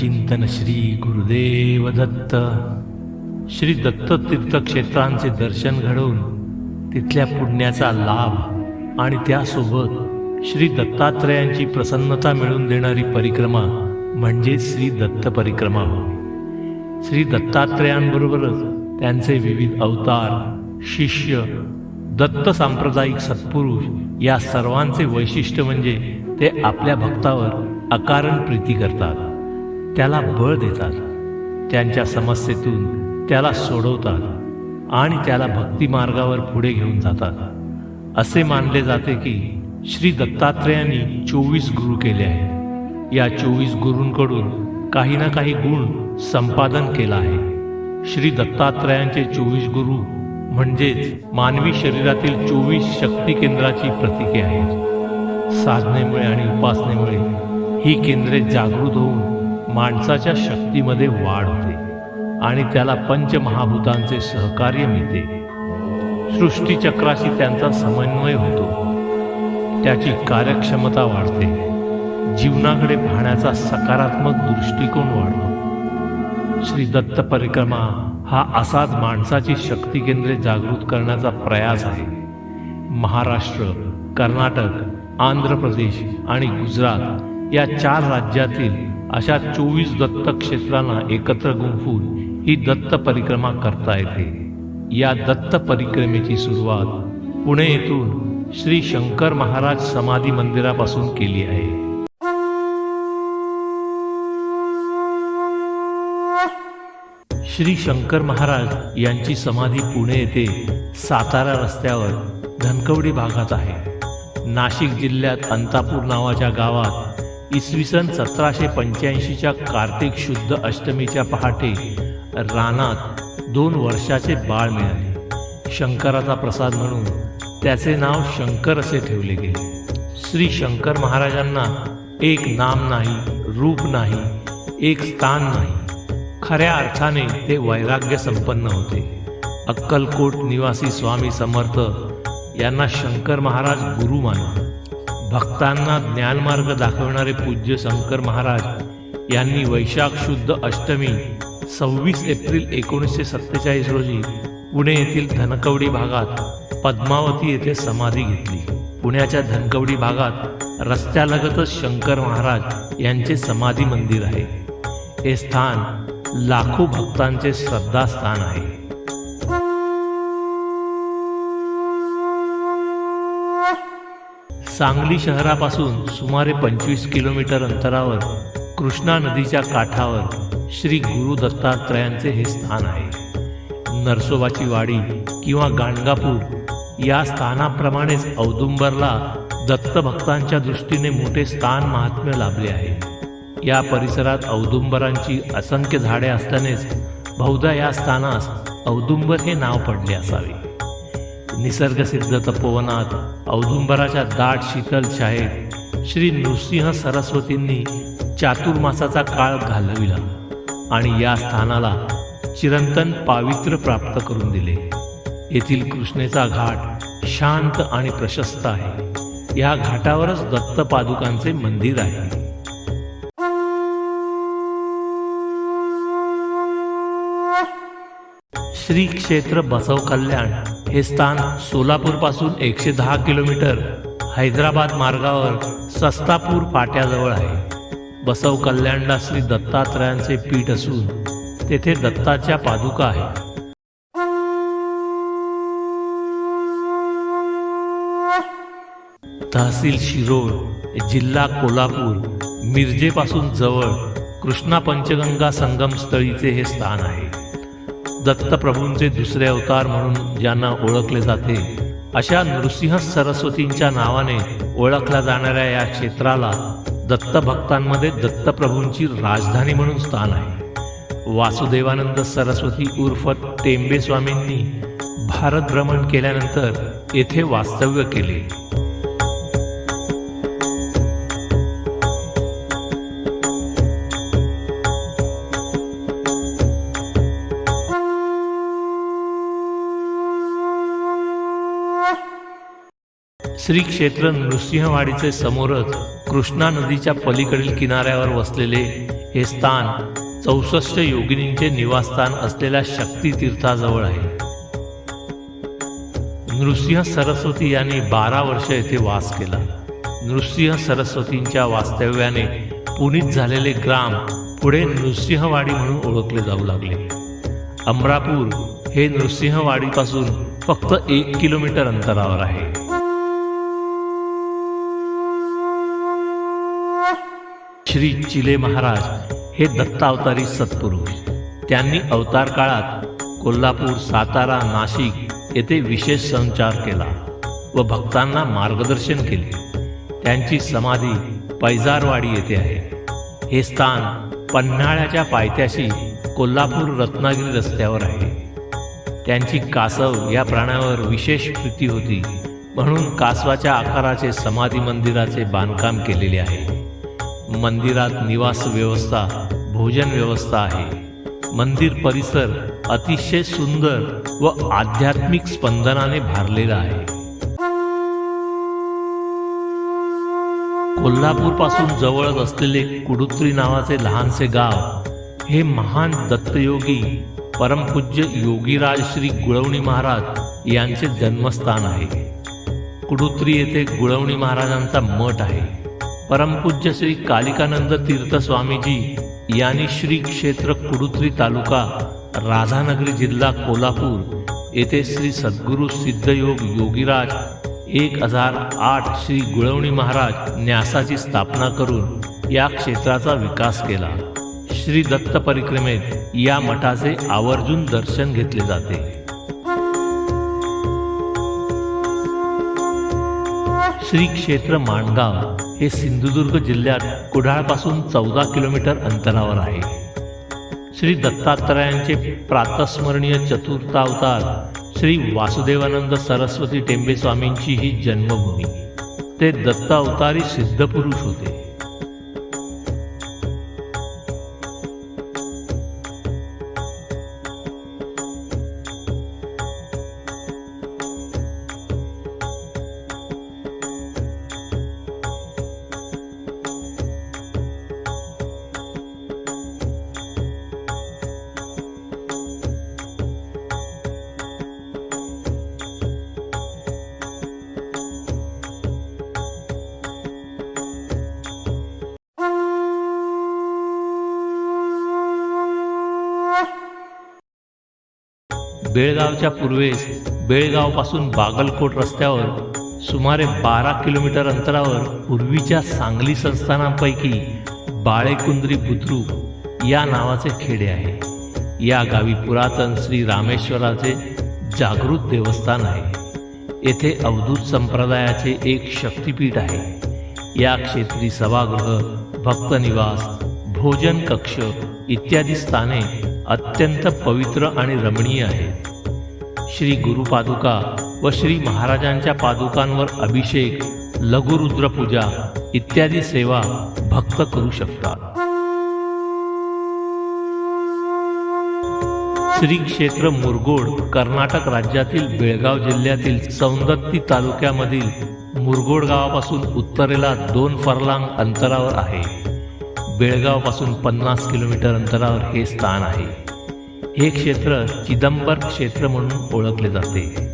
चिंतन श्री गुरुदेव दत्त. श्री दत्त तीर्थक्षेत्रांचे दर्शन घडवून तिथल्या पुण्याचा लाभ आणि त्यासोबत श्री दत्तात्रयांची प्रसन्नता मिळवून देणारी परिक्रमा म्हणजे श्री दत्त परिक्रमा. होय श्री दत्तात्रयांबरोबरच त्यांचे विविध अवतार शिष्य दत्त सांप्रदायिक सत्पुरुष या सर्वांचे वैशिष्ट्य म्हणजे ते आपल्या भक्तावर अकारण प्रीती करतात. त्याला बळ देतात. त्यांच्या समस्येतून त्याला सोडवतात आणि त्याला भक्ती मार्गावर पुढे घेऊन जातात. असे मानले जाते की श्री दत्तात्रयांनी चोवीस गुरु केले आहेत. या चोवीस गुरूंकडून काही ना काही गुण संपादन केला आहे. श्री दत्तात्रयांचे चोवीस गुरु म्हणजेच मानवी शरीरातील चोवीस शक्ती केंद्राची प्रतीके आहेत. साधनेमुळे आणि उपासनेमुळे ही केंद्रे जागृत होऊन माणसाच्या शक्तीमध्ये वाढ होते आणि त्याला पंचमहाभूतांचे सहकार्य मिळते. सृष्टीचक्राशी त्यांचा समन्वय होतो. त्याची कार्यक्षमता वाढते. जीवनाकडे पाहण्याचा सकारात्मक दृष्टिकोन वाढतो. श्री दत्त परिक्रमा हा असाच माणसाची शक्ती केंद्रे जागृत करण्याचा प्रयास आहे. महाराष्ट्र कर्नाटक आंध्र प्रदेश आणि गुजरात या चार राज्यातील अशा चोवीस दत्त क्षेत्रांना एकत्र गुंफून ही दत्त परिक्रमा करता येते. या दत्त परिक्रमेची सुरुवात पुणे येथून श्री शंकर महाराज समाधी मंदिरापासून केली आहे. श्री शंकर महाराज यांची समाधी पुणे येथे सातारा रस्त्यावर धनकवडी भागात आहे. नाशिक जिल्ह्यात अंतापूर नावाच्या गावात इसवी सन सतराशे पंच्याऐंशीच्या कार्तिक शुद्ध अष्टमीच्या पहाटे रानात दोन वर्षाचे बाळ मिळाले. शंकराचा प्रसाद म्हणून त्याचे नाव शंकर असे ठेवले गेले. श्री शंकर महाराजांना एक नाम नाही रूप नाही एक स्थान नाही. खऱ्या अर्थाने ते वैराग्य संपन्न होते. अक्कलकोट निवासी स्वामी समर्थ यांना शंकर महाराज गुरु मानले. भक्तांना ज्ञानमार्ग दाखवणारे पूज्य शंकर महाराज यांनी वैशाख शुद्ध अष्टमी सव्वीस एप्रिल एकोणीसशे सत्तेचाळीस रोजी पुणे येथील धनकवडी भागात पद्मावती येथे समाधी घेतली. पुण्याच्या धनकवडी भागात रस्त्यालगतच शंकर महाराज यांचे समाधी मंदिर आहे. हे स्थान लाखो भक्तांचे श्रद्धास्थान आहे. सांगली शहरापासून सुमारे पंचवीस किलोमीटर अंतरावर कृष्णा नदीच्या काठावर श्री गुरु दत्तात्रयांचे हे स्थान आहे. नरसोबाची वाडी किंवा गाणगापूर या स्थानाप्रमाणेच औदुंबरला दत्तभक्तांच्या दृष्टीने मोठे स्थान महात्म्य लाभले आहे. या परिसरात औदुंबरांची असंख्य झाडे असल्यानेच बहुधा या स्थानास औदुंबर हे नाव पडले असावे. निसर्गसिद्ध तपोवनात औदुंबराच्या दाट शीतल छायेत श्री नृसिंह सरस्वतींनी चातुर्मासाचा काळ घालविला आणि या स्थानाला चिरंतन पावित्र्य प्राप्त करून दिले. येथील कृष्णेचा घाट शांत आणि प्रशस्त आहे. या घाटावरच दत्त पादुकांचे मंदिर आहे. श्री क्षेत्र बसव कल्याण हे स्थान सोलापूरपासून एकशे दहा किलोमीटर हैदराबाद मार्गावर सस्तापूर पाट्याजवळ आहे. बसव कल्याणला श्री दत्तात्रयांचे पीठ असून तेथे दत्ताच्या पादुका आहेत. तहसील शिरोळ जिल्हा कोल्हापूर मिरजेपासून जवळ कृष्णा पंचगंगा संगमस्थळीचे हे स्थान आहे. दत्तप्रभूंचे दुसरे अवतार म्हणून ज्यांना ओळखले जाते अशा नृसिंह सरस्वतींच्या नावाने ओळखल्या जाणाऱ्या या क्षेत्राला दत्तभक्तांमध्ये दत्तप्रभूंची राजधानी म्हणून स्थान आहे. वासुदेवानंद सरस्वती उर्फ टेंबे स्वामींनी भारत भ्रमण केल्यानंतर येथे वास्तव्य केले. श्री क्षेत्र नृसिंहवाडीचे समोरच कृष्णा नदीच्या पलीकडील किनाऱ्यावर वसलेले हे स्थान चौसष्ट योगिनींचे निवासस्थान असलेल्या शक्तीतीर्थाजवळ आहे. नृसिंह सरस्वती यांनी बारा वर्ष येथे वास केला. नृसिंह सरस्वतींच्या वास्तव्याने पुनीत झालेले ग्राम पुढे नृसिंहवाडी म्हणून ओळखले जाऊ लागले. अमरापूर हे नृसिंहवाडीपासून फक्त एक किलोमीटर अंतरावर आहे. श्री चिले महाराज हे दत्तावतारी सत्पुरुष. त्यांनी अवतार काळात कोल्हापूर सातारा नाशिक येथे विशेष संचार केला व भक्तांना मार्गदर्शन केले. त्यांची समाधी पैजारवाडी येथे आहे. हे स्थान पन्हाळ्याच्या पायथ्याशी कोल्हापूर रत्नागिरी रस्त्यावर आहे. त्यांची कासव या प्राण्यावर विशेष प्रीती होती म्हणून कासवाच्या आकाराचे समाधी मंदिराचे बांधकाम केलेले आहे. मंदिरात निवास व्यवस्था भोजन व्यवस्था आहे. मंदिर परिसर अतिशय सुंदर व आध्यात्मिक स्पंदनाने भारलेला आहे. कोल्हापूरपासून जवळच असलेले कुडुत्री नावाचे लहानसे गाव हे महान दत्तयोगी परमपूज्य योगीराज श्री गुळवणी महाराज यांचे जन्मस्थान आहे. कुडुत्री येथे गुळवणी महाराजांचा मठ आहे. परमपूज्य श्री कालिकानंद तीर्थ स्वामीजी यांनी श्री क्षेत्र कुडुत्री तालुका राधानगरी जिल्हा कोल्हापूर येथे श्री सद्गुरू सिद्धयोग योगीराज एक हजार आठ श्री गुळवणी महाराज न्यासाची स्थापना करून या क्षेत्राचा विकास केला. श्री दत्त परिक्रमेत या मठाचे आवर्जून दर्शन घेतले जाते. श्री क्षेत्र माणगाव हे सिंधुदुर्ग जिल्ह्यात कुडाळपासून चौदा किलोमीटर अंतरावर आहे. श्री दत्तात्रयांचे प्रातस्मरणीय चतुर्थ अवतार श्री वासुदेवानंद सरस्वती टेंबे स्वामींची ही जन्मभूमी. ते दत्त अवतारी सिद्धपुरुष होते. बेळगावच्या पूर्वेस बेळगावपासून बागलकोट रस्त्यावर सुमारे बारा किलोमीटर अंतरावर पूर्वीच्या सांगली संस्थानांपैकी बाळेकुंद्री बुद्रुक या नावाचे खेडे आहे. या गावी पुरातन श्री रामेश्वराचे जागृत देवस्थान आहे. येथे अवधूत संप्रदायाचे एक शक्तिपीठ आहे. या क्षेत्री सभागृह भक्तनिवास भोजन कक्ष इत्यादी स्थाने अत्यंत पवित्र आणि रमणीय आहेत श्री गुरुपादुका व श्री महाराजांच्या पादुकांवर अभिषेक लघुरुद्रपूजा इत्यादी सेवा भक्त करू शकतात. श्री क्षेत्र मुरगोड कर्नाटक राज्यातील बेळगाव जिल्ह्यातील सौंदत्ती तालुक्यामधील मुरगोड गावापासून उत्तरेला दोन फरलांग अंतरावर आहे. बेळगावपासून पन्नास किलोमीटर अंतरावर हे स्थान आहे. हे क्षेत्र चिदंबर क्षेत्र म्हणून ओळखले जाते.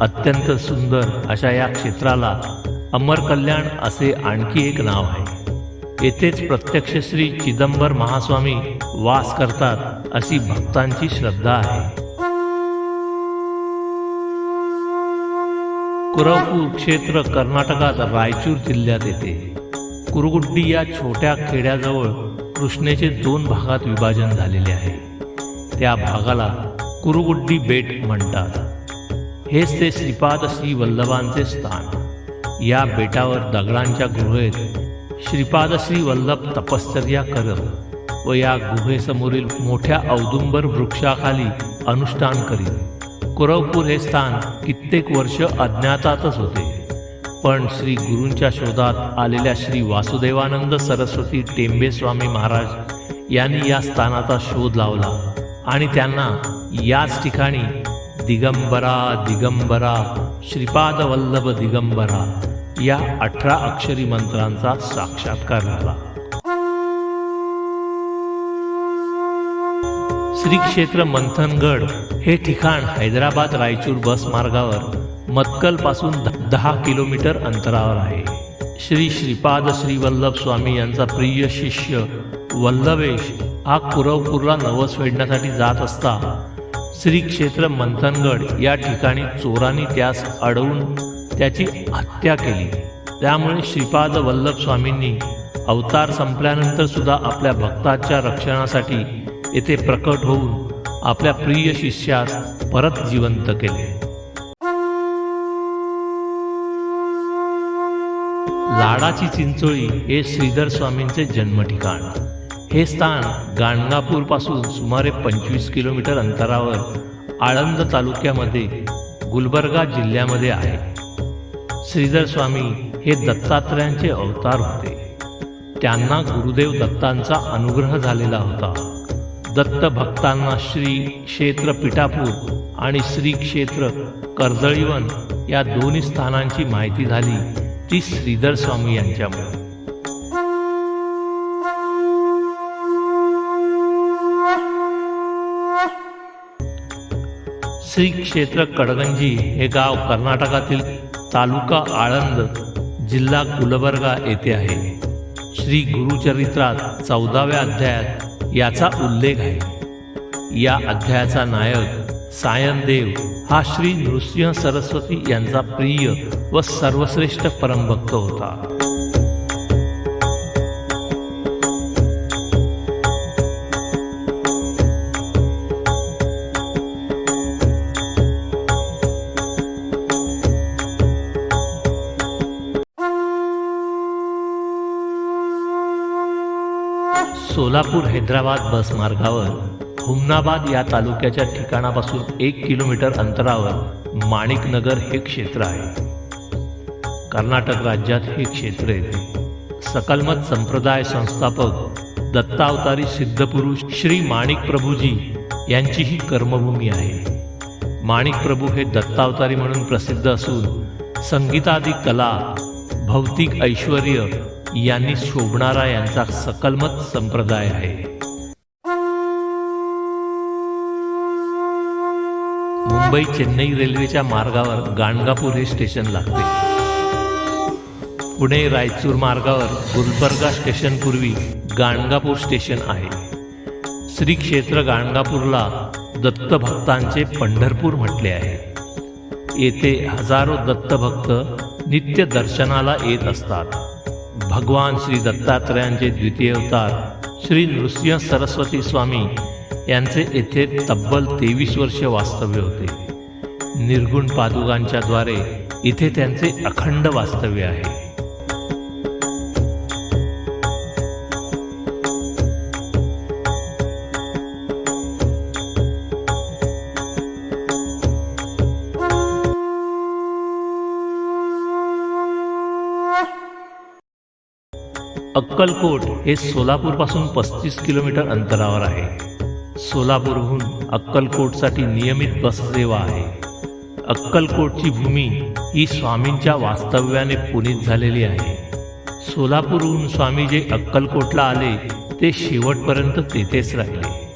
अत्यंत सुंदर अशा या क्षेत्राला अमर कल्याण असे आणखी एक नाव आहे. येथेच प्रत्यक्ष श्री चिदंबर महास्वामी वास करतात अशी भक्तांची श्रद्धा आहे. कुरवपूर क्षेत्र कर्नाटकात रायचूर जिल्ह्यात येते. कुरुगुड्डी या छोट्या खेड्याजवळ कृष्णेचे दोन भागात विभाजन झालेले आहे. त्या भागाला कुरुगुड्डी बेट म्हणतात. हेच ते श्रीपाद श्री वल्लभांचे स्थान. या बेटावर दगडांच्या गुहेत श्रीपाद श्री वल्लभ तपश्चर्या करत व या गुहेसमोरील मोठ्या औदुंबर वृक्षाखाली अनुष्ठान करीत. कुरवपूर हे स्थान कित्येक वर्ष अज्ञातातच होते. पण श्री गुरूंच्या शोधात आलेल्या श्री वासुदेवानंद सरस्वती टेंबेस्वामी महाराज यांनी या स्थानाचा शोध लावला आणि त्यांना याच ठिकाणी दिगंबरा दिगंबरा श्रीपाद वल्लभ दिगंबरा या अठरा अक्षरी मंत्रांचा साक्षात्कार झाला. श्री क्षेत्र मंथनगड हे ठिकाण हैदराबाद रायचूर बस मार्गावर मत्कलपासून दहा किलोमीटर अंतरावर आहे. श्री श्रीपाद श्री वल्लभ स्वामी यांचा प्रिय शिष्य वल्लभेश हा कुरवपूरला नवस फेडण्यासाठी जात असता श्री क्षेत्र मंथनगड या ठिकाणी चोरांनी त्यास अडवून त्याची हत्या केली. त्यामुळे श्रीपाद वल्लभ स्वामींनी अवतार संपल्यानंतर सुद्धा आपल्या भक्ताच्या रक्षणासाठी येथे प्रकट होऊन आपल्या प्रिय शिष्यास परत जिवंत केले. लाडाची चिंचोळी हे श्रीधर स्वामींचे जन्म ठिकाण हे स्थान गाणगापूरपासून सुमारे पंचवीस किलोमीटर अंतरावर आळंद तालुक्यामध्ये गुलबर्गा जिल्ह्यामध्ये आहे. श्रीधर स्वामी हे दत्तात्रयांचे अवतार होते. त्यांना गुरुदेव दत्तांचा अनुग्रह झालेला होता. दत्त भक्तांना श्री क्षेत्र पिठापूर आणि श्री क्षेत्र कर्दळीवन या दोन्ही स्थानांची माहिती झाली. ती श्रीधर स्वामी यांच्यामुळे. श्री क्षेत्र कडगंजी हे गाव कर्नाटकातील तालुका आळंद जिल्हा कुलबर्गा येथे आहे. श्री गुरुचरित्रात चौदाव्या अध्यायात याचा उल्लेख आहे. या अध्यायाचा नायक सायनदेव हा श्री नृसिंह सरस्वती यांचा प्रिय व सर्वश्रेष्ठ परमभक्त होता. सोलापूर हैदराबाद बस मार्गावर हुमनाबाद या तालुक्याच्या ठिकाणापासून एक किलोमीटर अंतरावर माणिकनगर हे क्षेत्र आहे. कर्नाटक राज्यात हे क्षेत्र येते. सकलमत संप्रदाय संस्थापक दत्तावतारी सिद्धपुरुष श्री माणिक प्रभूजी यांची ही कर्मभूमी आहे. माणिक प्रभू हे दत्तावतारी म्हणून प्रसिद्ध असून संगीतादी कला भौतिक ऐश्वर यांनी शोभणारा यांचा सकलमत संप्रदाय आहे. मुंबई चेन्नई रेल्वेच्या मार्गावर गाणगापूर हे स्टेशन लागते. पुणे रायचूर मार्गावर गुलबर्गा स्टेशन पूर्वी गाणगापूर स्टेशन आहे. श्री क्षेत्र गाणगापूरला दत्तभक्तांचे पंढरपूर म्हटले आहे. येथे हजारो दत्तभक्त नित्य दर्शनाला येत असतात. भगवान श्री दत्तात्रयांचे द्वितीय अवतार श्री नृसिंह सरस्वती स्वामी यांचे येथे तब्बल तेवीस वर्ष वास्तव्य होते. निर्गुण पादुकांच्या द्वारे इथे त्यांचे अखंड वास्तव्य आहे. अक्कलकोट हे सोलापूरपासून पस्तीस किलोमीटर अंतरावर आहे. सोलापूरहून अक्कलकोटसाठी नियमित बससेवा आहे. अक्कलकोटची भूमी ही स्वामींच्या वास्तव्याने पुनीत झालेली आहे. सोलापूरहून स्वामी जे अक्कलकोटला आले ते शेवटपर्यंत तेथेच राहिले.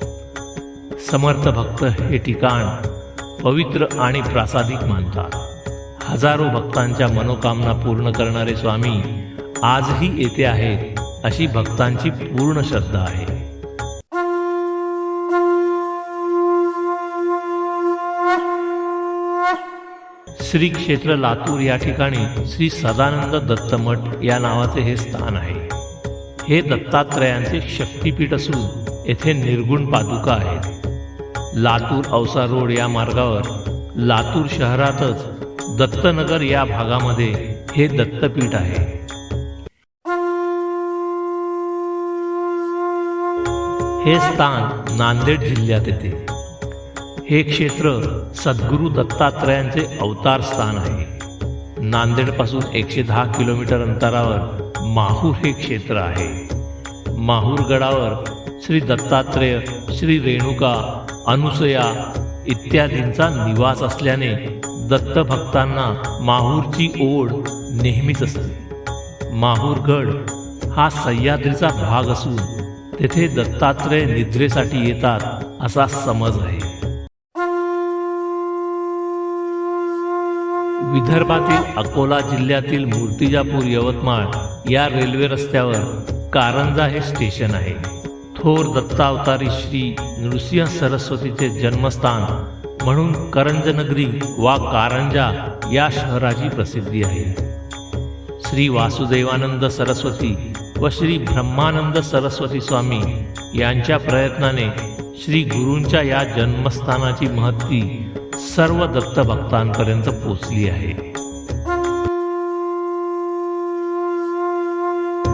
समर्थ भक्त हे ठिकाण पवित्र आणि प्रासादिक मानतात. हजारो भक्तांच्या मनोकामना पूर्ण करणारे स्वामी आजही येथे आहेत अशी भक्तांची पूर्ण श्रद्धा आहे. श्री क्षेत्र लातूर या ठिकाणी श्री सदानंद दत्तमठ या नावाचे हे स्थान आहे. हे दत्तात्रयांचे शक्तिपीठ असून येथे निर्गुण पादुका आहेत. लातूर औसा रोड या मार्गावर लातूर शहरातच दत्तनगर या भागामध्ये हे दत्तपीठ आहे. हे स्थान नांदेड जिल्ह्यात येते. हे क्षेत्र सद्गुरू दत्तात्रयांचे अवतार स्थान आहे. नांदेडपासून एकशे दहा किलोमीटर अंतरावर माहूर हे क्षेत्र आहे. माहूर गडावर श्री दत्तात्रेय श्री रेणुका अनुसया इत्यादींचा निवास असल्याने दत्तभक्तांना माहूरची ओढ नेहमीच असते. माहूरगड हा सह्याद्रीचा भाग असून तेथे दत्तात्रेय निद्रेसाठी येतात असा समज आहे. विदर्भातील अकोला जिल्ह्यातील मूर्तिजापूर यवतमाळ या रेल्वे रस्त्यावर कारंजा हे स्टेशन आहे. थोर दत्तावतारी श्री नृसिंह सरस्वतीचे जन्मस्थान म्हणून करंजनगरी वा कारंजा या शहराची प्रसिद्धी आहे. श्री वासुदेवानंद सरस्वती व श्री ब्रह्मानंद सरस्वती स्वामी यांच्या प्रयत्नाने श्री गुरूंच्या या जन्मस्थानाची महत्ती सर्व दत्त भक्तांपर्यंत पोचली आहे.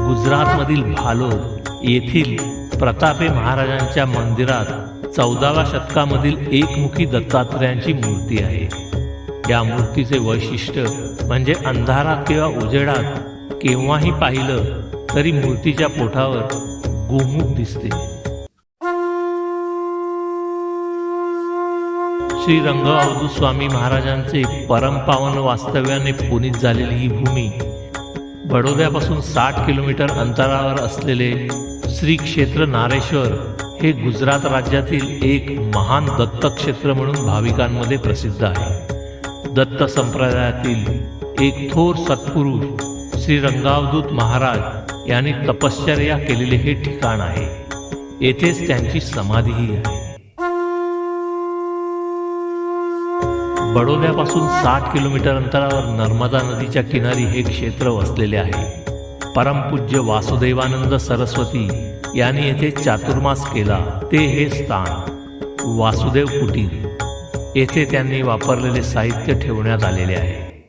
गुजरातमधील भालोद येथील प्रतापे महाराजांच्या मंदिरात चौदाव्या शतकामधील एकमुखी दत्तात्रयांची मूर्ती आहे. या मूर्तीचे वैशिष्ट्य म्हणजे अंधारात किंवा उजेडात केव्हाही पाहिलं तरी मूर्तीच्या पोटावर गोमुख दिसते. श्री रंगअवधू स्वामी महाराजांचे परमपावन वास्तव्याने पुनीत झालेली ही भूमी बडोद्यापासून साठ किलोमीटर अंतरावर असलेले श्री क्षेत्र नारेश्वर हे गुजरात राज्यातील एक महान दत्तक्षेत्र म्हणून भाविकांमध्ये प्रसिद्ध आहे. दत्त संप्रदायातील एक थोर सत्पुरुष श्री रंगावधूत महाराज यांनी तपश्चर्या केलेले हे ठिकाण आहे. येथेच त्यांची समाधीही आहे. बडोद्यापासून साठ किलोमीटर अंतरावर नर्मदा नदीच्या किनारी हे क्षेत्र वसलेले आहे. परमपूज्य वासुदेवानंद सरस्वती यांनी येथे चातुर्मास केला. ते हे स्थान वासुदेव कुटीर येथे त्यांनी वापरलेले साहित्य ठेवण्यात आलेले आहे.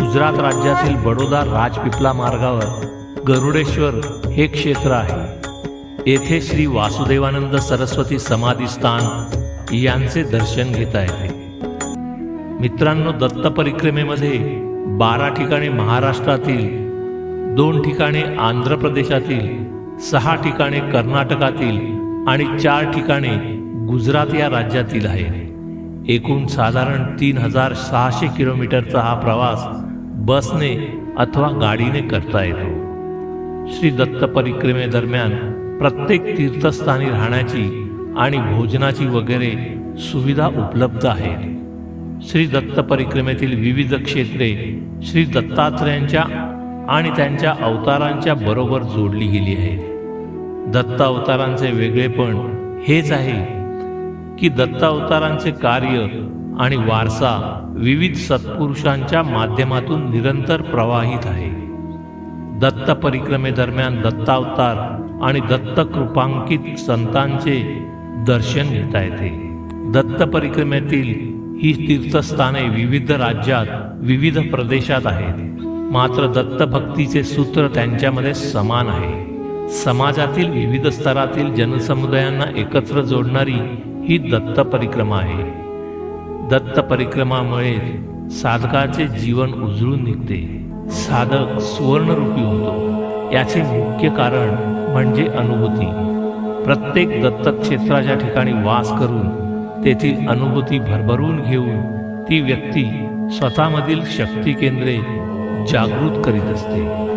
गुजरात राज्यातील बडोदा राजपिपला मार्गावर गरुडेश्वर हे क्षेत्र आहे. येथे श्री वासुदेवानंद सरस्वती समाधी स्थान यांचे दर्शन घेता येते. मित्रांनो दत्त परिक्रमेमध्ये बारा ठिकाणी महाराष्ट्रातील दोन ठिकाणी आंध्र प्रदेशातील सहा ठिकाणे कर्नाटकातील आणि चार ठिकाणे गुजरात या राज्यातील आहे. एकूण साधारण तीन हजार सहाशे किलोमीटरचा हा प्रवास बसने अथवा गाडीने करता येतो. श्री दत्त परिक्रमेदरम्यान प्रत्येक तीर्थस्थानी राहण्याची आणि भोजनाची वगैरे सुविधा उपलब्ध आहे श्री दत्त परिक्रमेतील विविध क्षेत्रे श्री दत्तात्रयांच्या आणि त्यांच्या अवतारांच्या बरोबर जोडली गेली आहेत. दत्त अवतारांचे वेगळेपण हेच आहे की दत्त अवतारांचे कार्य आणि वारसा विविध सत्पुरुषांच्या माध्यमातून निरंतर प्रवाहित आहे. दत्त परिक्रमेदरम्यान दत्तावतार आणि दत्त कृपांकित संतांचे दर्शन घेता येते. दत्त परिक्रमेतील ही तीर्थस्थाने विविध राज्यात विविध प्रदेशात आहेत. मात्र दत्तभक्तीचे सूत्र त्यांच्यामध्ये समान आहे. समाजातील विविध स्तरातील जनसमुदायांना एकत्र जोडणारी ही दत्त परिक्रमा आहे. दत्त परिक्रमामुळे साधकाचे जीवन उजळून निघते. साधक सुवर्णरूपी होतो. याचे मुख्य कारण म्हणजे अनुभूती. प्रत्येक दत्तक्षेत्राच्या ठिकाणी वास करून तेथील अनुभूती भरभरून घेऊन ती व्यक्ती स्वतःमधील शक्ती केंद्रे जागृत करीत असते.